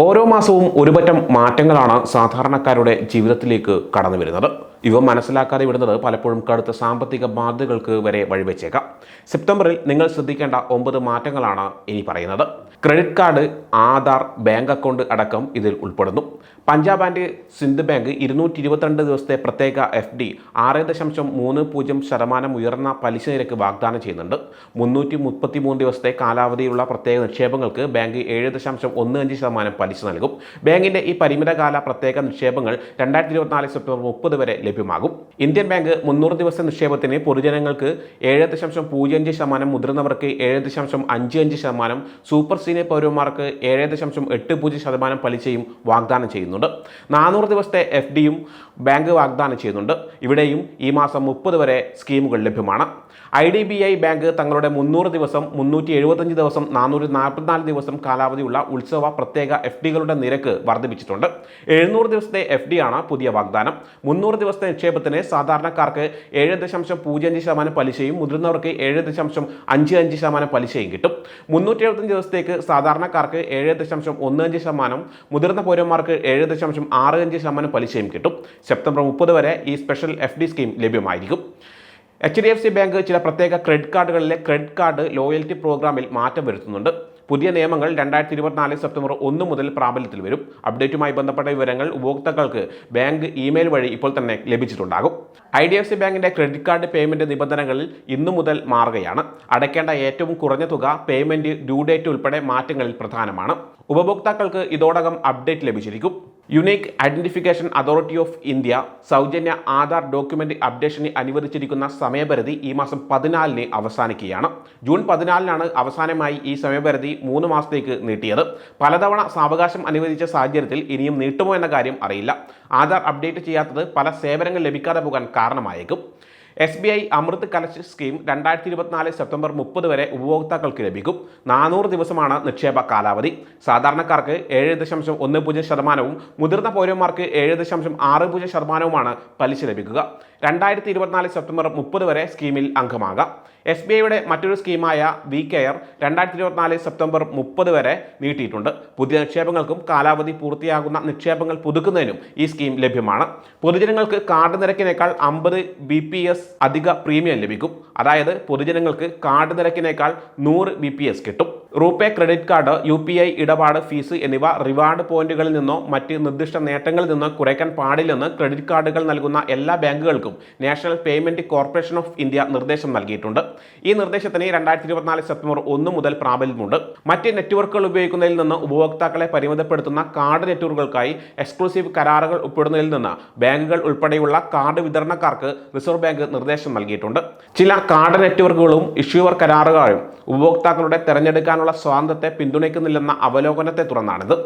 ഓരോ മാസവും ഒരുപറ്റം മാറ്റങ്ങളാണ് സാധാരണക്കാരുടെ ജീവിതത്തിലേക്ക് കടന്നു വരുന്നത് ഇവ മനസ്സിലാക്കാതെ വിടുന്നത് പലപ്പോഴും കടുത്ത സാമ്പത്തിക ബാധ്യതകൾക്ക് വരെ വഴിവെച്ചേക്കാം. സെപ്റ്റംബറിൽ നിങ്ങൾ ശ്രദ്ധിക്കേണ്ട ഒമ്പത് മാറ്റങ്ങളാണ് ഇനി പറയുന്നത്. Credit card Aadhaar bank account അടക്കം ഇതിൽ ഉൾപ്പെടുന്നു. പഞ്ചാബ് ആൻഡ് സിന്ധ് ബാങ്ക് ഇരുന്നൂറ്റി ഇരുപത്തിരണ്ട് ദിവസത്തെ പ്രത്യേക എഫ് ഡി ആറ് ദശാംശം മൂന്ന് പൂജ്യം ശതമാനം ഉയർന്ന പലിശ നിരക്ക് വാഗ്ദാനം ചെയ്യുന്നുണ്ട്. മുന്നൂറ്റി മുപ്പത്തി മൂന്ന് ദിവസത്തെ കാലാവധിയുള്ള പ്രത്യേക നിക്ഷേപങ്ങൾക്ക് ബാങ്ക് ഏഴ് ദശാംശം ഒന്ന് അഞ്ച് ശതമാനം പലിശ നൽകും. ബാങ്കിന്റെ ഈ പരിമിതകാല പ്രത്യേക നിക്ഷേപങ്ങൾ രണ്ടായിരത്തി ഇരുപത്തിനാല് സെപ്റ്റംബർ മുപ്പത് വരെ ലഭ്യമാകും. ഇന്ത്യൻ ബാങ്ക് മുന്നൂറ് ദിവസ നിക്ഷേപത്തിന് പൊതുജനങ്ങൾക്ക് ഏഴ് ദശാംശം പൂജ്യം അഞ്ച് ശതമാനം മുതിർന്നവർക്ക് ഏഴ് ദശാംശം അഞ്ച് അഞ്ച് ശതമാനം സൂപ്പർ സീനിയർ പൗരന്മാർക്ക് ഏഴ് ദശാംശം എട്ട് പൂജ്യം ശതമാനം പലിശയും വാഗ്ദാനം ചെയ്യുന്നുണ്ട്. നാനൂറ് ദിവസത്തെ എഫ് ഡിയും ബാങ്ക് വാഗ്ദാനം ചെയ്യുന്നുണ്ട്. ഇവിടെയും ഈ മാസം മുപ്പത് വരെ സ്കീമുകൾ ലഭ്യമാണ്. I D B I bank തങ്ങളുടെ മുന്നൂറ് ദിവസം മുന്നൂറ്റി എഴുപത്തഞ്ച് ദിവസം നാനൂറ്റി നാൽപ്പത്തിനാല് ദിവസം കാലാവധിയുള്ള ഉത്സവ പ്രത്യേക എഫ് ഡികളുടെ നിരക്ക് വർദ്ധിപ്പിച്ചിട്ടുണ്ട്. എഴുന്നൂറ് ദിവസത്തെ എഫ് ഡി ആണ് പുതിയ വാഗ്ദാനം. മുന്നൂറ് ദിവസത്തെ നിക്ഷേപത്തിന് സാധാരണക്കാർക്ക് ഏഴ് ദശാംശം പൂജ്യം അഞ്ച് ശതമാനം പലിശയും മുതിർന്നവർക്ക് ഏഴ് ദശാംശം അഞ്ച് അഞ്ച് ശതമാനം പലിശയും കിട്ടും. മുന്നൂറ്റി എഴുപത്തഞ്ച് ദിവസത്തേക്ക് സാധാരണക്കാർക്ക് ഏഴ് ദശാംശം ഒന്ന് അഞ്ച് ശതമാനം മുതിർന്ന പൗരന്മാർക്ക് ഏഴ് ദശാംശം ആറ് അഞ്ച് ശതമാനം പലിശയും കിട്ടും. സെപ്റ്റംബർ മുപ്പത് വരെ ഈ special F D scheme ലഭ്യമായിരിക്കും. H D F C bank ചില പ്രത്യേക ക്രെഡിറ്റ് കാർഡുകളിലെ ക്രെഡിറ്റ് കാർഡ് ലോയൽറ്റി പ്രോഗ്രാമിൽ മാറ്റം വരുത്തുന്നുണ്ട്. പുതിയ നിയമങ്ങൾ രണ്ടായിരത്തി ഇരുപത്തിനാല് സെപ്റ്റംബർ ഒന്ന് മുതൽ പ്രാബല്യത്തിൽ വരും. അപ്ഡേറ്റുമായി ബന്ധപ്പെട്ട വിവരങ്ങൾ ഉപഭോക്താക്കൾക്ക് ബാങ്ക് ഇമെയിൽ വഴി ഇപ്പോൾ തന്നെ ലഭിച്ചിട്ടുണ്ടാകും. ഐ ഡി എഫ് സി ബാങ്കിന്റെ ക്രെഡിറ്റ് കാർഡ് പേയ്മെന്റ് നിബന്ധനകളിൽ ഇന്നു മുതൽ മാറുകയാണ്. അടയ്ക്കേണ്ട ഏറ്റവും കുറഞ്ഞ തുക പേയ്മെന്റ് ഡ്യൂ ഡേറ്റ് ഉൾപ്പെടെ മാറ്റങ്ങളിൽ പ്രധാനമാണ്. ഉപഭോക്താക്കൾക്ക് ഇതോടകം update ലഭിച്ചിരിക്കും. Unique identification authority of India സൗജന്യ ആധാർ ഡോക്യുമെന്റ് അപ്ഡേഷന് അനുവദിച്ചിരിക്കുന്ന സമയപരിധി ഈ മാസം പതിനാലിന് അവസാനിക്കുകയാണ്. ജൂൺ പതിനാലിനാണ് അവസാനമായി ഈ സമയപരിധി മൂന്ന് മാസത്തേക്ക് നീട്ടിയത്. പലതവണ സാവകാശം അനുവദിച്ച സാഹചര്യത്തിൽ ഇനിയും നീട്ടുമോ എന്ന കാര്യം അറിയില്ല. ആധാർ അപ്ഡേറ്റ് ചെയ്യാത്തത് പല സേവനങ്ങൾ ലഭിക്കാതെ പോകാൻ കാരണമായേക്കും. S B I Amrit Kalash scheme രണ്ടായിരത്തി ഇരുപത്തിനാല് സെപ്റ്റംബർ മുപ്പത് വരെ ഉപഭോക്താക്കൾക്ക് ലഭിക്കും. നാനൂറ് ദിവസമാണ് നിക്ഷേപ കാലാവധി. സാധാരണക്കാർക്ക് ഏഴ് ദശാംശം ഒന്ന് പൂജ്യം ശതമാനവും മുതിർന്ന പൗരന്മാർക്ക് ഏഴ് ദശാംശം ആറ് പൂജ്യം ശതമാനവുമാണ് പലിശ ലഭിക്കുക. രണ്ടായിരത്തി ഇരുപത്തിനാല് സെപ്റ്റംബർ മുപ്പത് വരെ സ്കീമിൽ അംഗമാകാം. എസ് ബി ഐയുടെ മറ്റൊരു സ്കീമായ വി കെയർ രണ്ടായിരത്തി ഇരുപത്തിനാല് സെപ്റ്റംബർ മുപ്പത് വരെ നീട്ടിയിട്ടുണ്ട്. പുതിയ നിക്ഷേപങ്ങൾക്കും കാലാവധി പൂർത്തിയാകുന്ന നിക്ഷേപങ്ങൾ പുതുക്കുന്നതിനും ഈ സ്കീം ലഭ്യമാണ്. പൊതുജനങ്ങൾക്ക് കാർഡ് നിരക്കിനേക്കാൾ അമ്പത് ബി പി എസ് അധിക പ്രീമിയം ലഭിക്കും. അതായത് പൊതുജനങ്ങൾക്ക് കാർഡ് നിരക്കിനേക്കാൾ നൂറ് ബി പി എസ് കിട്ടും. RuPay credit card U P I ഇടപാട് ഫീസ് എന്നിവ റിവാർഡ് പോയിന്റുകളിൽ നിന്നോ മറ്റ് നിർദ്ദിഷ്ട നേട്ടങ്ങളിൽ നിന്നോ കുറയ്ക്കാൻ പാടില്ലെന്ന് ക്രെഡിറ്റ് കാർഡുകൾ നൽകുന്ന എല്ലാ ബാങ്കുകൾക്കും national payment corporation of India നിർദ്ദേശം നൽകിയിട്ടുണ്ട്. ഈ നിർദ്ദേശത്തിന് രണ്ടായിരത്തി ഇരുപത്തിനാല് സെപ്റ്റംബർ ഒന്ന് മുതൽ പ്രാബല്യമുണ്ട്. മറ്റ് നെറ്റ്വർക്കുകൾ ഉപയോഗിക്കുന്നതിൽ നിന്ന് ഉപഭോക്താക്കളെ പരിമിതപ്പെടുത്തുന്ന കാർഡ് നെറ്റ്വർക്കുകൾക്കായി എക്സ്ക്ലൂസീവ് കരാറുകൾ ഉൾപ്പെടുന്നതിൽ നിന്ന് ബാങ്കുകൾ ഉൾപ്പെടെയുള്ള കാർഡ് വിതരണക്കാർക്ക് റിസർവ് ബാങ്ക് നിർദ്ദേശം നൽകിയിട്ടുണ്ട്. ചില കാർഡ് നെറ്റ്വർക്കുകളും ഇഷ്യൂവർ കരാറുകളും ഉപഭോക്താക്കളുടെ തെരഞ്ഞെടുക്കാനുള്ള സ്വാതന്ത്ര്യത്തെ പിന്തുണയ്ക്കുന്നില്ലെന്ന അവലോകനത്തെ തുടർന്നാണിത്.